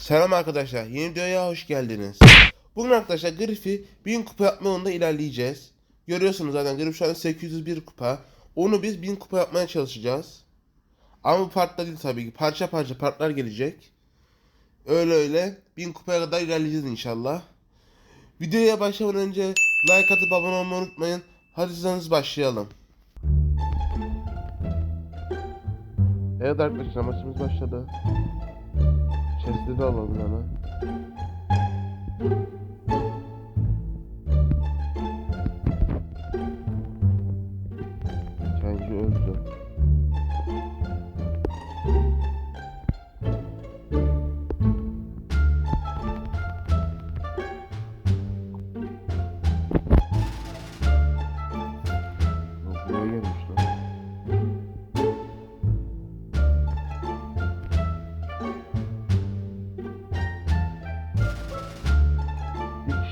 Selam arkadaşlar, yeni videoya hoş geldiniz. Bugün arkadaşlar Griff'i 1000 kupa yapma yolunda ilerleyeceğiz. Görüyorsunuz zaten Griff şu anda 801 kupa. Onu biz 1000 kupa yapmaya çalışacağız. Ama bu partlar değil tabii ki. Parça parça partlar gelecek. Öyle öyle 1000 kupaya kadar ilerleyeceğiz inşallah. Videoya başlamadan önce like atıp abone olmayı unutmayın. Hadi sizden başlayalım. Evet arkadaşlar maçımız başladı. Chest'i de alalım hemen.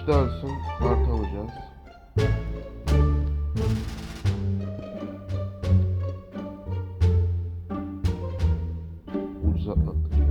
Daha ölsün. Artı alacağız. Ucuz atlattık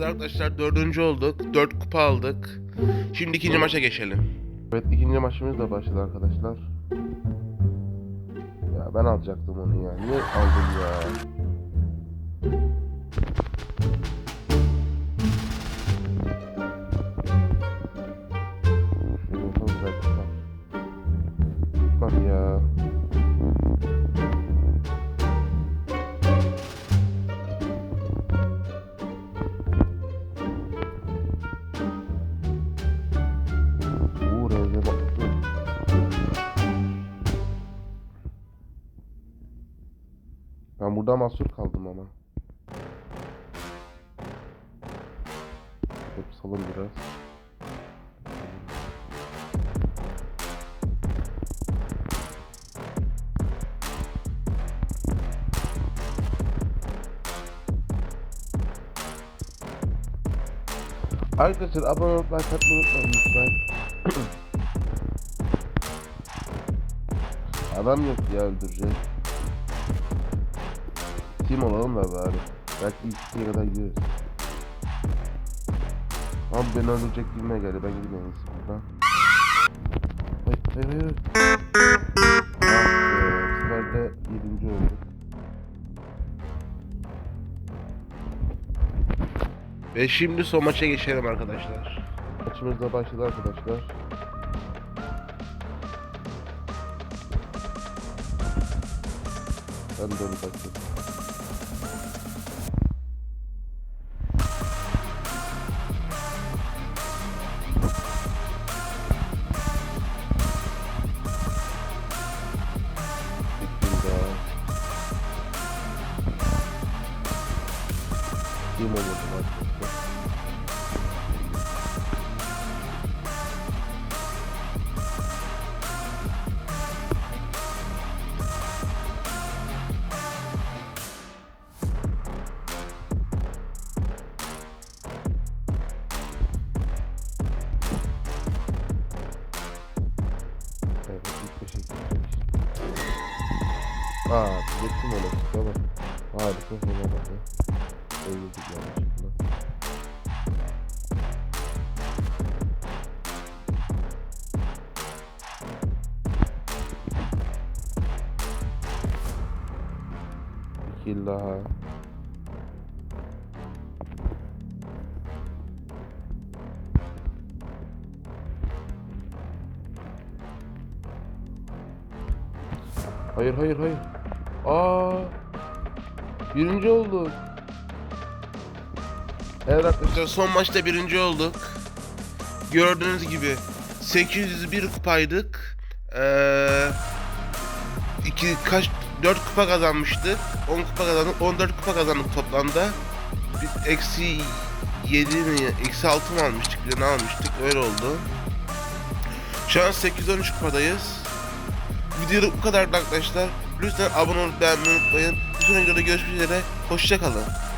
Evet arkadaşlar dördüncü olduk. Dört kupa aldık. Şimdi ikinci maça geçelim. Evet ikinci maçımız da başladı arkadaşlar. Ya ben alacaktım onu ya. Niye aldım ya? Ben burada mahsur kaldım ama. Hep salın biraz. Arkadaşlar abone olup like unutmayın lütfen. Adam yok ya öldürecek. Team olalım da bari. Belki ikiye kadar gideriz. Abi beni öldürecek gibime geldi. Ben gideyim buradan. Hayır hayır hayır. Ah be. Bu sefer de 7. olduk. Ve şimdi son maça geçelim arkadaşlar. Maçımız da başladı arkadaşlar. Ben de onu başladım. Kim olurdum arkadaşlar? Evet, ilk beşe gitmiş. Aa, geçtim öyle tamam. Harika sonra bak ya. Öldürdük yanlışlıkla. Daha. Hayır hayır hayır. Aa. Birinci olduk. Evet arkadaşlar son maçta birinci olduk. Gördüğünüz gibi 801 kupaydık. Ee, iki kaç 4 kupa kazanmıştık. 10 kupa kazandık. 14 kupa kazandık toplamda. Biz eksi 7 mi eksi 6 mı almıştık bir ne almıştık öyle oldu. Şu an 813 kupadayız. Videoluk bu kadar arkadaşlar. Lütfen abone olup beğenmeyi unutmayın. Bir sonraki videoda görüşmek üzere. Hoşçakalın.